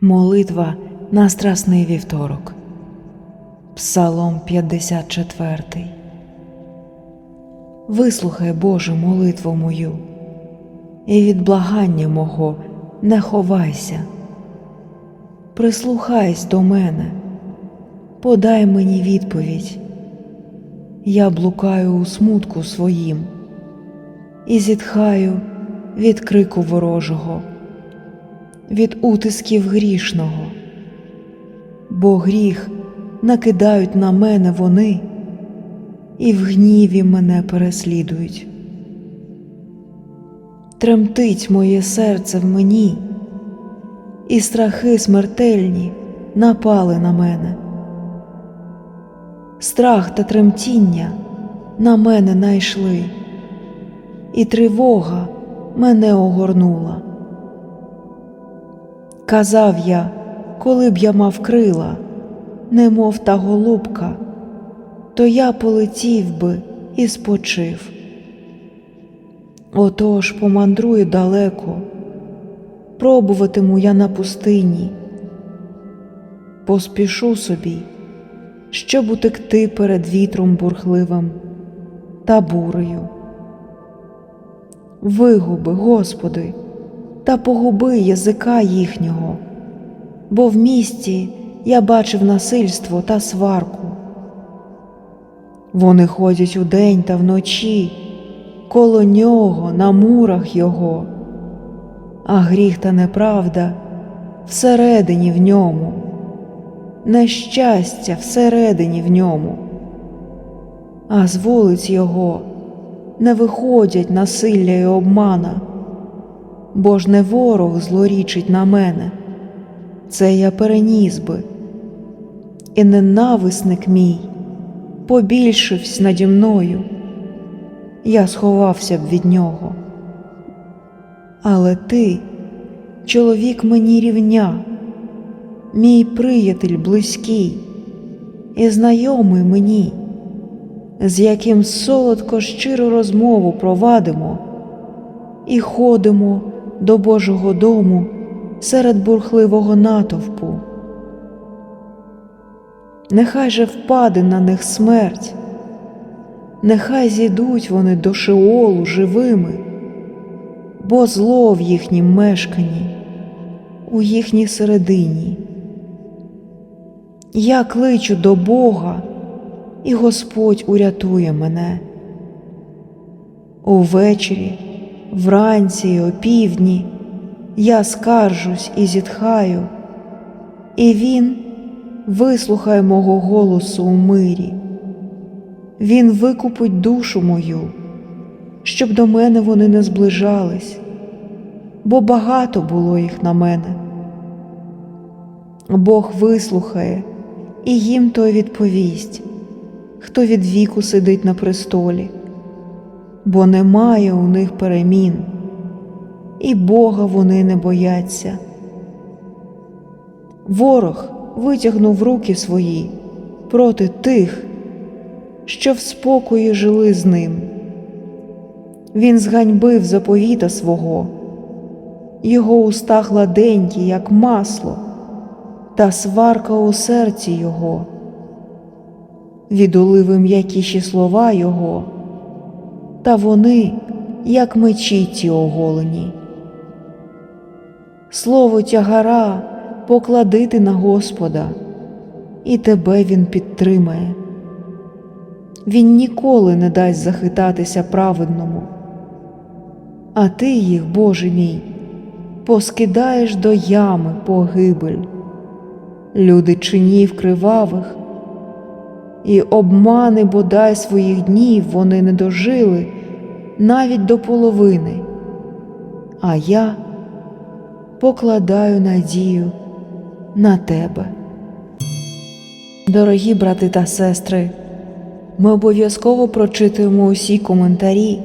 Молитва на Страсний вівторок. Псалом 54. Вислухай, Боже, молитву мою, і від благання мого не ховайся. Прислухайся до мене, подай мені відповідь. Я блукаю у смутку своїм і зітхаю від крику ворожого від утисків грішного, бо гріх накидають на мене вони і в гніві мене переслідують. Тремтить моє серце в мені, і страхи смертельні напали на мене. Страх та тремтіння на мене найшли, і тривога мене огорнула. Казав я, коли б я мав крила, немов та голубка, то я полетів би і спочив. Отож помандрую далеко, пробуватиму я на пустині, поспішу собі, щоб утекти перед вітром бурхливим та бурею. Вигуби, Господи, та погуби язика їхнього, бо в місті я бачив насильство та сварку. Вони ходять удень та вночі, коло нього, на мурах його, а гріх та неправда всередині в ньому, нещастя всередині в ньому, а з вулиць його не виходять насилля й обмана бо ж не ворог злорічить на мене, це я переніс би, і ненависник мій побільшився наді мною, я сховався б від нього. Але ти, чоловік мені рівня, мій приятель близький і знайомий мені, з яким солодко щиру розмову провадимо і ходимо до Божого дому серед бурхливого натовпу. Нехай же впаде на них смерть, нехай зійдуть вони до Шеолу живими, бо зло в їхнім мешканні, у їхній середині. Я кличу до Бога, і Господь урятує мене. Увечері вранці опівдні я скаржусь і зітхаю, і він вислухає мого голосу у мирі. Він викупить душу мою, щоб до мене вони не зближались, бо багато було їх на мене. Бог вислухає і їм той відповість, хто від віку сидить на престолі бо немає у них перемін, і Бога вони не бояться. Ворог витягнув руки свої проти тих, що в спокої жили з ним. Він зганьбив заповіта свого, його уста гладенькі, як масло, та сварка у серці його, відулив м'якіші слова Його та вони, як мечі ті оголені. Слово тягара покладити на Господа, і тебе Він підтримає. Він ніколи не дасть захитатися праведному, а ти їх, Боже мій, поскидаєш до ями погибель, люди чинів кривавих і обмани бодай своїх днів вони не дожили навіть до половини, а я покладаю надію на тебе. Дорогі брати та сестри, ми обов'язково прочитуємо усі коментарі,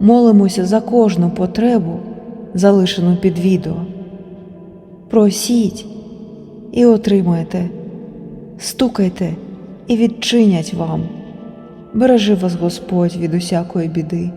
молимося за кожну потребу, залишену під відео. Просіть і отримайте, стукайте і відчинять вам. Бережи вас Господь від усякої біди.